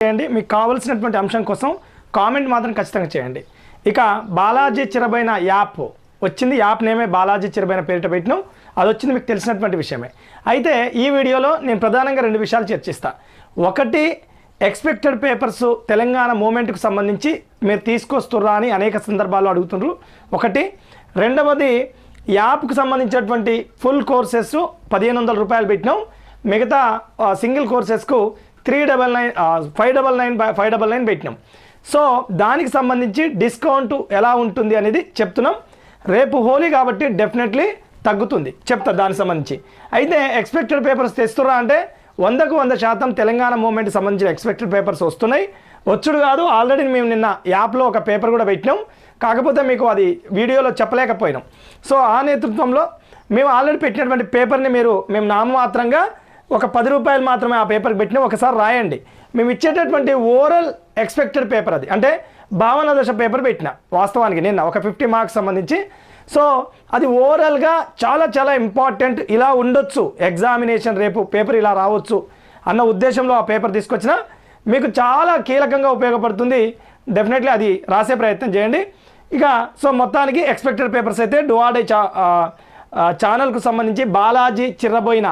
చేయండి. మీకు కావలసినటువంటి అంశం కోసం కామెంట్ మాత్రం ఖచ్చితంగా చేయండి. ఇక బాలాజీ చిరబైన యాప్. వచ్చింది యాప్ నేమే బాలాజీ చిరబైన పేరిట పెట్టినాం. అది వచ్చింది మీకు తెలిసినటువంటి విషయమే. అయితే ఈ వీడియోలో నేను ప్రధానంగా రెండు విషయాలు చర్చిస్తా. ఒకటి ఎక్స్పెక్టెడ్ పేపర్స్ తెలంగాణ మూమెంట్కు సంబంధించి మీరు తీసుకొస్తుర్రా అని అనేక సందర్భాల్లో అడుగుతుండ్రు. ఒకటి రెండవది యాప్కు సంబంధించినటువంటి ఫుల్ కోర్సెస్ పదిహేను వందల రూపాయలు పెట్టినాం. మిగతా ఆ, single కోర్సెస్కు three double nine five double nine five double nine పెట్టినాం. సో దానికి సంబంధించి డిస్కౌంట్ ఎలా ఉంటుంది అనేది చెప్తున్నాం. రేపు హోలీ కాబట్టి డెఫినెట్లీ తగ్గుతుంది. చెప్తా దానికి సంబంధించి. అయితే ఎక్స్పెక్టెడ్ పేపర్స్ తెస్తురా అంటే వందకు వంద శాతం తెలంగాణ మూవ్మెంట్ సంబంధించిన ఎక్స్పెక్టెడ్ పేపర్స్ వస్తున్నాయి. వచ్చుడు కాదు ఆల్రెడీ మేము నిన్న యాప్లో ఒక పేపర్ కూడా పెట్టినాం. కాకపోతే మీకు అది వీడియోలో చెప్పలేకపోయినాం. సో ఆ నేతృత్వంలో మేము ఆల్రెడీ పెట్టినటువంటి పేపర్ని మీరు మేము నామమాత్రంగా ఒక పది రూపాయలు మాత్రమే ఆ పేపర్కి పెట్టినా ఒకసారి రాయండి. మేము ఇచ్చేటటువంటి ఓరల్ ఎక్స్పెక్టెడ్ పేపర్ అది. అంటే భావన దశ పేపర్ పెట్టిన. వాస్తవానికి నిన్న ఒక ఫిఫ్టీ మార్క్స్ సంబంధించి. సో అది ఓవరాల్గా చాలా చాలా ఇంపార్టెంట్ ఇలా ఉండొచ్చు. ఎగ్జామినేషన్ రేపు పేపర్ ఇలా రావచ్చు అన్న ఉద్దేశంలో ఆ పేపర్ తీసుకొచ్చిన మీకు చాలా కీలకంగా ఉపయోగపడుతుంది. డెఫినెట్లీ అది రాసే ప్రయత్నం చేయండి. ఇక సో మొత్తానికి ఎక్స్పెక్టెడ్ పేపర్స్ అయితే డువాడే చా ఛానల్కు సంబంధించి బాలాజీ చిర్రబోయిన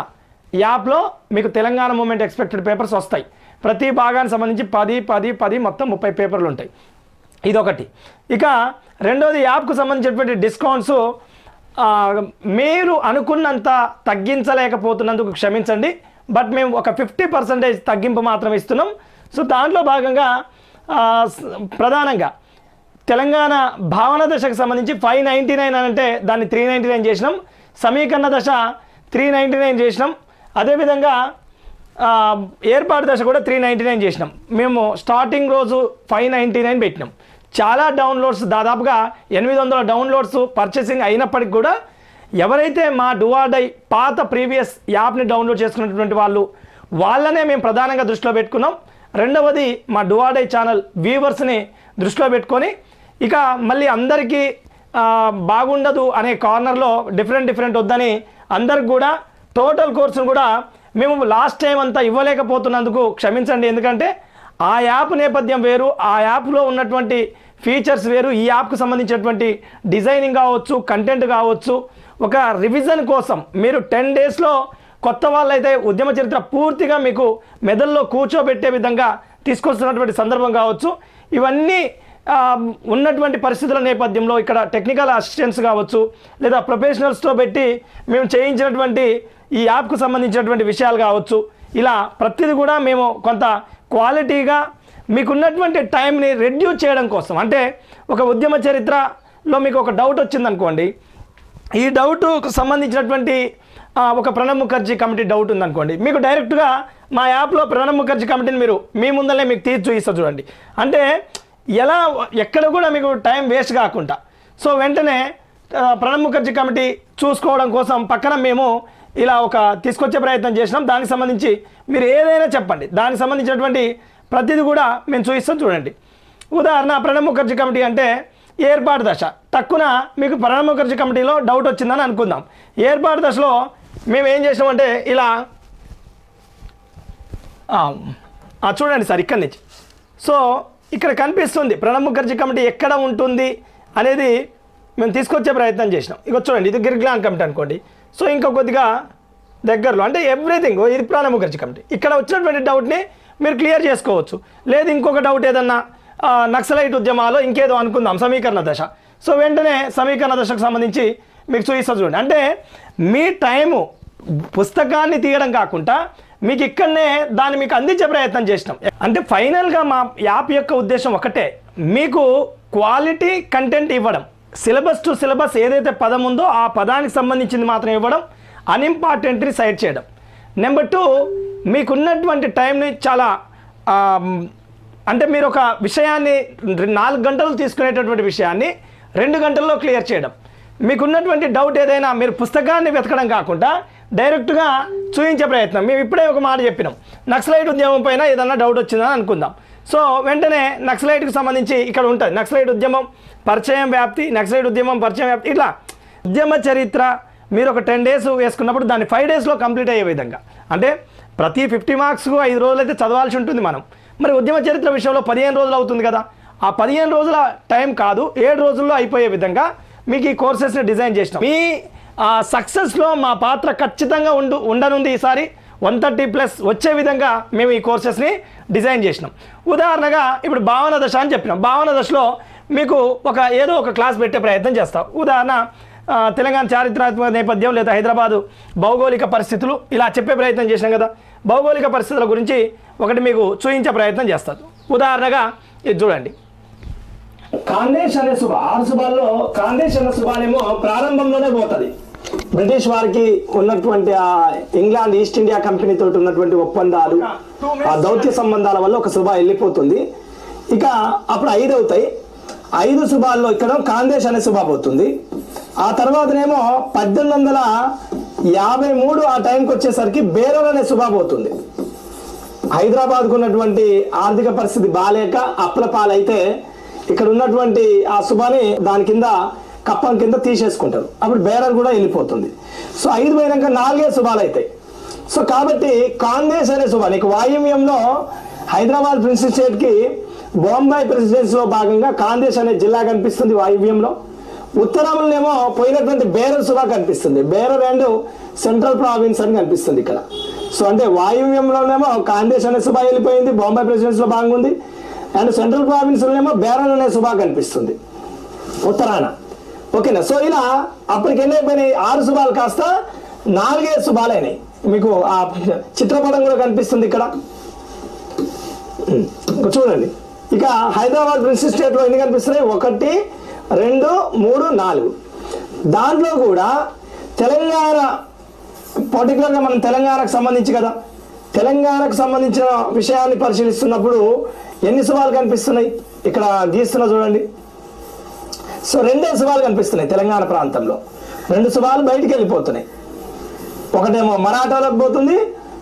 యాప్లో మీకు తెలంగాణ మూమెంట్ ఎక్స్పెక్టెడ్ పేపర్స్ వస్తాయి. ప్రతి భాగానికి సంబంధించి పది పది పది మొత్తం ముప్పై పేపర్లు ఉంటాయి. ఇదొకటి. ఇక రెండోది యాప్కు సంబంధించినటువంటి డిస్కౌంట్స్ మీరు అనుకున్నంత తగ్గించలేకపోతున్నందుకు క్షమించండి. బట్ మేము ఒక ఫిఫ్టీ పర్సెంటేజ్ తగ్గింపు మాత్రం ఇస్తున్నాం. సో దాంట్లో భాగంగా ప్రధానంగా తెలంగాణ భావన దశకు సంబంధించి ఫైవ్ నైంటీ నైన్ అని అంటే దాన్ని త్రీ నైంటీ నైన్ చేసినాం. సమీకరణ దశ త్రీ నైంటీ నైన్ చేసినాం. అదేవిధంగా ఏర్పాటు దశ కూడా త్రీ నైంటీ నైన్ చేసినాం. మేము స్టార్టింగ్ రోజు ఫైవ్ నైంటీ నైన్ పెట్టినాం. చాలా డౌన్లోడ్స్ దాదాపుగా ఎనిమిది వందల డౌన్లోడ్స్ పర్చేసింగ్ అయినప్పటికి కూడా ఎవరైతే మా డువాడై పాత ప్రీవియస్ యాప్ని డౌన్లోడ్ చేసుకున్నటువంటి వాళ్ళు వాళ్ళనే మేము ప్రధానంగా దృష్టిలో పెట్టుకున్నాం. రెండవది మా డువాడై ఛానల్ వ్యూవర్స్ని దృష్టిలో పెట్టుకొని ఇక మళ్ళీ అందరికీ బాగుండదు అనే కార్నర్లో డిఫరెంట్ డిఫరెంట్ వద్దని అందరికి కూడా టోటల్ కోర్సును కూడా మేము లాస్ట్ టైం అంతా ఇవ్వలేకపోతున్నందుకు క్షమించండి. ఎందుకంటే ఆ యాప్ నేపథ్యం వేరు ఆ యాప్లో ఉన్నటువంటి ఫీచర్స్ వేరు ఈ యాప్కు సంబంధించినటువంటి డిజైనింగ్ కావచ్చు కంటెంట్ కావచ్చు. ఒక రివిజన్ కోసం మీరు టెన్ డేస్లో కొత్త వాళ్ళైతే ఉద్యమ చరిత్ర పూర్తిగా మీకు మెదల్లో కూర్చోబెట్టే విధంగా తీసుకొస్తున్నటువంటి సందర్భం కావచ్చు. ఇవన్నీ ఉన్నటువంటి పరిస్థితుల నేపథ్యంలో ఇక్కడ టెక్నికల్ అసిస్టెన్స్ కావచ్చు లేదా ప్రొఫెషనల్స్తో పెట్టి మేము చేయించినటువంటి ఈ యాప్కు సంబంధించినటువంటి విషయాలు కావచ్చు. ఇలా ప్రతిదీ కూడా మేము కొంత క్వాలిటీగా మీకున్నటువంటి టైంని రెడ్యూస్ చేయడం కోసం. అంటే ఒక ఉద్యమ చరిత్రలో మీకు ఒక డౌట్ వచ్చిందనుకోండి. ఈ డౌట్కు సంబంధించినటువంటి ఒక ప్రణబ్ ముఖర్జీ కమిటీ డౌట్ ఉందనుకోండి. మీకు డైరెక్ట్గా మా యాప్లో ప్రణబ్ ముఖర్జీ కమిటీని మీరు మీ ముందరనే మీకు తీర్చి చూపిస్తారు చూడండి. అంటే ఎలా ఎక్కడ కూడా మీకు టైం వేస్ట్ కాకుండా. సో వెంటనే ప్రణబ్ ముఖర్జీ కమిటీ చూసుకోవడం కోసం పక్కన మేము ఇలా ఒక తీసుకొచ్చే ప్రయత్నం చేసినాం. దానికి సంబంధించి మీరు ఏదైనా చెప్పండి. దానికి సంబంధించినటువంటి ప్రతిదీ కూడా మేము చూపిస్తాం చూడండి. ఉదాహరణ ప్రణబ్ ముఖర్జీ కమిటీ అంటే ఏర్పాటు దశ. తక్కువ మీకు ప్రణబ్ ముఖర్జీ కమిటీలో డౌట్ వచ్చిందని అనుకుందాం. ఏర్పాటు దశలో మేము ఏం చేసామంటే ఇలా చూడండి సార్ ఇక్కడి నుంచి. సో ఇక్కడ కనిపిస్తుంది. ప్రణబ్ ముఖర్జీ కమిటీ ఎక్కడ ఉంటుంది అనేది మేము తీసుకొచ్చే ప్రయత్నం చేసినాం. ఇక చూడండి ఇది గిరిగ్లాన్ కమిటీ అనుకోండి. సో ఇంకా కొద్దిగా దగ్గరలో అంటే ఎవ్రీథింగ్ ఇది ప్రణబ్ ముఖర్జీ కమిటీ. ఇక్కడ వచ్చినటువంటి డౌట్ని మీరు క్లియర్ చేసుకోవచ్చు. లేదు ఇంకొక డౌట్ ఏదన్నా నక్సలైట్ ఉద్యమాలు ఇంకేదో అనుకుందాం సమీకరణ దశ. సో వెంటనే సమీకరణ దశకు సంబంధించి మీకు చూపిస్తా చూడండి. అంటే మీ టైము పుస్తకాన్ని తీయడం కాకుండా మీకు ఇక్కడనే దాన్ని మీకు అందించే ప్రయత్నం చేసినాం. అంటే ఫైనల్గా మా యాప్ యొక్క ఉద్దేశం ఒకటే మీకు క్వాలిటీ కంటెంట్ ఇవ్వడం. సిలబస్ టు సిలబస్ ఏదైతే పదం ఉందో ఆ పదానికి సంబంధించింది మాత్రం ఇవ్వడం అన్ఇంపార్టెంట్ని సైడ్ చేయడం. నెంబర్ టూ మీకున్నటువంటి టైంని చాలా అంటే మీరు ఒక విషయాన్ని నాలుగు గంటలు తీసుకునేటటువంటి విషయాన్ని రెండు గంటల్లో క్లియర్ చేయడం. మీకున్నటువంటి డౌట్ ఏదైనా మీరు పుస్తకాన్ని వెతకడం కాకుండా డైరెక్ట్గా చూపించే ప్రయత్నం. మేము ఇప్పుడే ఒక మాట చెప్పినాం. నక్సలైట్ ఉద్యమం పైన ఏదన్నా డౌట్ వచ్చిందని అనుకుందాం. సో వెంటనే నక్సలైట్కి సంబంధించి ఇక్కడ ఉంటుంది. నక్సలైట్ ఉద్యమం పరిచయం వ్యాప్తి నక్సలైట్ ఉద్యమం పరిచయం వ్యాప్తి ఇట్లా. ఉద్యమ చరిత్ర మీరు ఒక టెన్ డేస్ వేసుకున్నప్పుడు దాన్ని ఫైవ్ డేస్లో కంప్లీట్ అయ్యే విధంగా. అంటే ప్రతి ఫిఫ్టీ మార్క్స్కు ఐదు రోజులు అయితే చదవాల్సి ఉంటుంది మనం. మరి ఉద్యమ చరిత్ర విషయంలో పదిహేను రోజులు అవుతుంది కదా. ఆ పదిహేను రోజుల టైం కాదు ఏడు రోజుల్లో అయిపోయే విధంగా మీకు ఈ కోర్సెస్ని డిజైన్ చేసినాం. మీ సక్సెస్లో మా పాత్ర ఖచ్చితంగా ఉండు ఉండనుంది ఈసారి. వన్ థర్టీ ప్లస్ వచ్చే విధంగా మేము ఈ కోర్సెస్ని డిజైన్ చేసినాం. ఉదాహరణగా ఇప్పుడు భావన దశ అని చెప్పినాం. భావన దశలో మీకు ఒక ఏదో ఒక క్లాస్ పెట్టే ప్రయత్నం చేస్తాం. ఉదాహరణ తెలంగాణ చారిత్రాత్మక నేపథ్యం లేదా హైదరాబాదు భౌగోళిక పరిస్థితులు ఇలా చెప్పే ప్రయత్నం చేసినాం కదా. భౌగోళిక పరిస్థితుల గురించి ఒకటి మీకు చూపించే ప్రయత్నం చేస్తారు ఉదాహరణగా ఇది చూడండి. కాందేశ్ అనే శుభ ఆరు శుభాల్లో కాందేశ్ అనే శుభానేమో ప్రారంభంలోనే పోతుంది. బ్రిటిష్ వారికి ఉన్నటువంటి ఆ ఇంగ్లాండ్ ఈస్ట్ ఇండియా కంపెనీ తోటి ఉన్నటువంటి ఒప్పందాలు ఆ దౌత్య సంబంధాల వల్ల ఒక శుభ వెళ్ళిపోతుంది. ఇక అప్పుడు ఐదు అవుతాయి. ఐదు శుభాల్లో ఇక్కడ కాందేశ్ అనే శుభ పోతుంది. ఆ తర్వాతనేమో పద్దెనిమిది వందల యాభై మూడు ఆ టైంకి వచ్చేసరికి బేరర్ అనే శుభ పోతుంది. హైదరాబాద్కు ఉన్నటువంటి ఆర్థిక పరిస్థితి బాలేక అప్పుల పాలైతే ఇక్కడ ఉన్నటువంటి ఆ శుభాని దాని కింద కప్పం కింద తీసేసుకుంటారు. అప్పుడు బేరర్ కూడా వెళ్ళిపోతుంది. సో ఐదు పోయినాక నాలుగే శుభాలు అవుతాయి. సో కాబట్టి కాంగ్రెస్ అనే శుభాలు ఇక వాయువ్యంలో హైదరాబాద్ ప్రిన్సెస్ స్టేట్కి బొంబాయి ప్రెసిడెన్సీలో భాగంగా కాంగ్రెస్ అనే జిల్లా కనిపిస్తుంది వాయువ్యంలో. ఉత్తరంలోనేమో పోయినటువంటి బేరర్ సుభా కనిపిస్తుంది. బేరర్ అండ్ సెంట్రల్ ప్రావిన్స్ అని కనిపిస్తుంది ఇక్కడ. సో అంటే వాయువ్యంలోనేమో కాంగ్రెస్ అనే సుభా వెళ్ళిపోయింది బొంబాయి ప్రెసిడెన్సీలో భాగంగా ఉంది. అండ్ సెంట్రల్ ప్రావిన్స్లోనేమో బేరర్ అనే సుభా కనిపిస్తుంది. ఉత్తరాన. ఓకేనా? సో ఇలా అప్పటికి ఎన్ని అయిపోయినాయి ఆరు శుభాలు కాస్త నాలుగైదు శుభాలు అయినాయి మీకు ఆ చిత్రపటం కూడా కనిపిస్తుంది ఇక్కడ. చూడండి. ఇక హైదరాబాద్ ప్రిన్సెస్ స్టేట్లో ఎన్ని కనిపిస్తున్నాయి? ఒకటి రెండు మూడు నాలుగు. దాంట్లో కూడా తెలంగాణ పర్టికులర్గా మనం తెలంగాణకు సంబంధించి కదా. తెలంగాణకు సంబంధించిన విషయాన్ని పరిశీలిస్తున్నప్పుడు ఎన్ని శుభాలు కనిపిస్తున్నాయి? ఇక్కడ గీస్తున్నా చూడండి. సో రెండే శుభాలు కనిపిస్తున్నాయి తెలంగాణ ప్రాంతంలో. రెండు శుభాలు బయటికి వెళ్ళిపోతున్నాయి. ఒకటేమో మరాఠాలోకి పోతుంది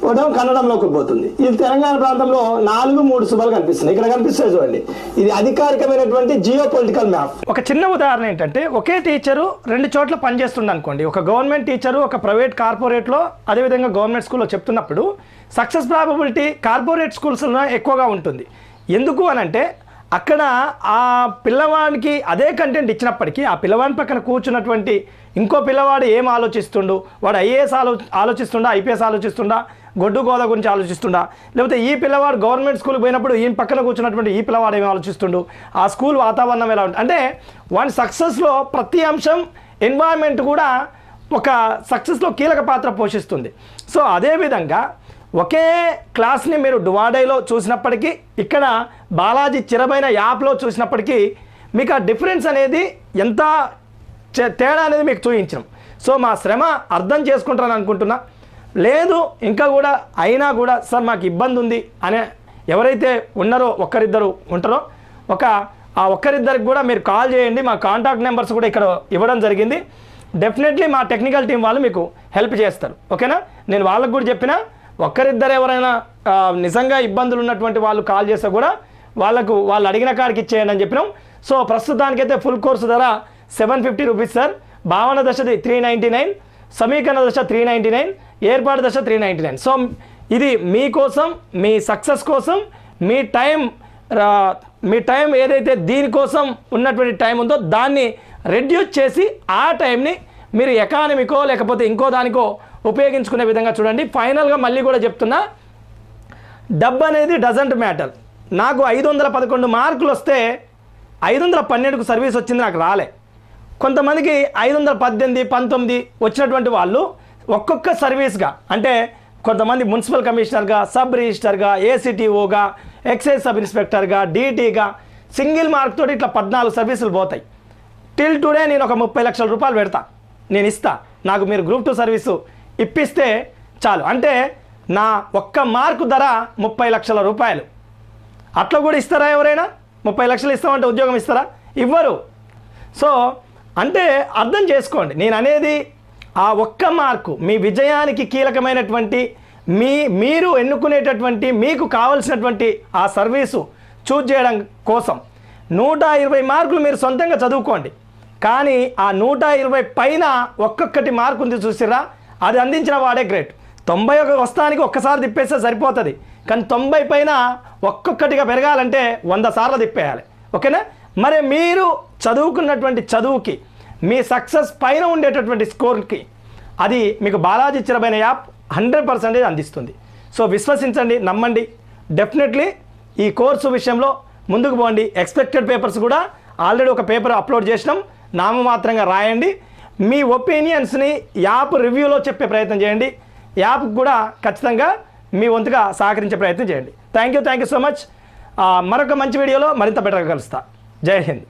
ఒకటేమో కన్నడంలోకి పోతుంది. ఇది తెలంగాణ ప్రాంతంలో నాలుగు మూడు శుభాలు కనిపిస్తున్నాయి. ఇక్కడ కనిపిస్తాయి చూడండి. ఇది అధికారికమైనటువంటి జియో పొలిటికల్ మ్యాప్. ఒక చిన్న ఉదాహరణ ఏంటంటే ఒకే టీచరు రెండు చోట్ల పనిచేస్తుంది అనుకోండి ఒక గవర్నమెంట్ టీచరు ఒక ప్రైవేట్ కార్పొరేట్లో అదేవిధంగా గవర్నమెంట్ స్కూల్లో చెప్తున్నప్పుడు సక్సెస్ ప్రాబబిలిటీ కార్పొరేట్ స్కూల్స్లో ఎక్కువగా ఉంటుంది. ఎందుకు అని అంటే అక్కడ ఆ పిల్లవాడికి అదే కంటెంట్ ఇచ్చినప్పటికీ ఆ పిల్లవాడి పక్కన కూర్చున్నటువంటి ఇంకో పిల్లవాడు ఏం ఆలోచిస్తుండు? వాడు ఐఏఎస్ ఆలో ఆలోచిస్తుండా? ఐపీఎస్ ఆలోచిస్తుండా? గొడ్డు గోదా గురించి ఆలోచిస్తుండా? లేకపోతే ఈ పిల్లవాడు గవర్నమెంట్ స్కూల్కి పోయినప్పుడు ఈయన పక్కన కూర్చున్నటువంటి ఈ పిల్లవాడు ఏమి ఆలోచిస్తుండు? ఆ స్కూల్ వాతావరణం ఎలా ఉంటుంది అంటే వాడి సక్సెస్లో ప్రతి అంశం ఎన్వైర్న్మెంట్ కూడా ఒక సక్సెస్లో కీలక పాత్ర పోషిస్తుంది. సో అదేవిధంగా ఒకే క్లాస్ని మీరు డువాడైలో చూసినప్పటికీ ఇక్కడ బాలాజీ చిరబైన యాప్లో చూసినప్పటికీ మీకు ఆ డిఫరెన్స్ అనేది ఎంత తేడా అనేది మీకు చూపించడం సో మా శ్రమ అర్థం చేసుకుంటారని అనుకుంటున్నా. లేదు ఇంకా కూడా అయినా కూడా సార్ మాకు ఇబ్బంది ఉంది అనే ఎవరైతే ఉన్నారో ఒక్కరిద్దరు ఉంటారో ఒక ఆ ఒక్కరిద్దరికి కూడా మీరు కాల్ చేయండి. మా కాంటాక్ట్ నెంబర్స్ కూడా ఇక్కడ ఇవ్వడం జరిగింది. డెఫినెట్లీ మా టెక్నికల్ టీం వాళ్ళు మీకు హెల్ప్ చేస్తారు. ఓకేనా? నేను వాళ్ళకు కూడా చెప్పిన ఒక్కరిద్దరు ఎవరైనా నిజంగా ఇబ్బందులు ఉన్నటువంటి వాళ్ళు కాల్ చేస్తే కూడా వాళ్ళకు వాళ్ళు అడిగిన కాడికి ఇచ్చేయండి అని చెప్పినాం. సో ప్రస్తుతానికైతే ఫుల్ కోర్సు ధర సెవెన్ ఫిఫ్టీ రూపీస్ సార్. భావన దశది త్రీ నైంటీ నైన్ సమీకరణ దశ త్రీ నైంటీ నైన్ ఏర్పాటు దశ త్రీ నైంటీ నైన్. సో ఇది మీకోసం మీ సక్సెస్ కోసం మీ టైం రా- మీ టైం ఏదైతే దీనికోసం ఉన్నటువంటి టైం ఉందో దాన్ని రెడ్యూస్ చేసి ఆ టైంని మీరు ఎకానమీకో లేకపోతే ఇంకో దానికో ఉపయోగించుకునే విధంగా చూడండి. ఫైనల్గా మళ్ళీ కూడా చెప్తున్నా డబ్బు అనేది డజంట్ మ్యాటర్ నాకు ఐదు వందల పదకొండు మార్కులు వస్తే ఐదు వందల పన్నెండుకు సర్వీస్ వచ్చింది నాకు రాలే. కొంతమందికి ఐదు వందల పద్దెనిమిది పంతొమ్మిది వచ్చినటువంటి వాళ్ళు ఒక్కొక్క సర్వీస్గా అంటే కొంతమంది మున్సిపల్ కమిషనర్గా సబ్ రిజిస్టర్గా ఏసీటీఓగా ఎక్సైజ్ సబ్ ఇన్స్పెక్టర్గా డీటీగా సింగిల్ మార్క్ తోటి ఇట్లా పద్నాలుగు సర్వీసులు పోతాయి. టిల్ టుడే నేను ఒక ముప్పై లక్షల రూపాయలు పెడతా. నేను ఇస్తా. నాకు మీరు గ్రూప్ టూ సర్వీసు ఇప్పిస్తే చాలు. అంటే నా ఒక్క మార్కు ధర ముప్పై లక్షల రూపాయలు. అట్లా కూడా ఇస్తారా ఎవరైనా? ముప్పై లక్షలు ఇస్తామంటే ఉద్యోగం ఇస్తారా? ఇవ్వరు. సో అంటే అర్థం చేసుకోండి. నేను అనేది ఆ ఒక్క మార్కు మీ విజయానికి కీలకమైనటువంటి మీ మీరు ఎన్నుకునేటటువంటి మీకు కావలసినటువంటి ఆ సర్వీసు చూజ్ చేయడం కోసం నూట ఇరవై మార్కులు మీరు సొంతంగా చదువుకోండి. కానీ ఆ నూట ఇరవై పైన ఒక్కొక్కటి మార్కు ఉంది చూసిరా అది అందించిన వాడే గ్రేట్. తొంభై ఒక వస్తానికి ఒక్కసారి తిప్పేస్తే సరిపోతుంది. కానీ తొంభై పైన ఒక్కొక్కటిగా పెరగాలంటే వంద సార్లు తిప్పేయాలి. ఓకేనా? మరి మీరు చదువుకున్నటువంటి చదువుకి మీ సక్సెస్ పైన ఉండేటటువంటి స్కోర్కి అది మీకు Balaji Chirabaina app hundred percentage అందిస్తుంది. సో విశ్వసించండి నమ్మండి. డెఫినెట్లీ ఈ కోర్సు విషయంలో ముందుకు పోండి. ఎక్స్పెక్టెడ్ పేపర్స్ కూడా ఆల్రెడీ ఒక పేపర్ అప్లోడ్ చేసినాం. నామమాత్రంగా రాయండి. మీ ఒపీనియన్స్ని యాప్ రివ్యూలో చెప్పే ప్రయత్నం చేయండి. యాప్ కూడా ఖచ్చితంగా మీ వంతుగా సహకరించే ప్రయత్నం చేయండి. Thank you thank you so much మరొక మంచి వీడియోలో మరింత బెటర్గా కలుస్తా. జై హింద్.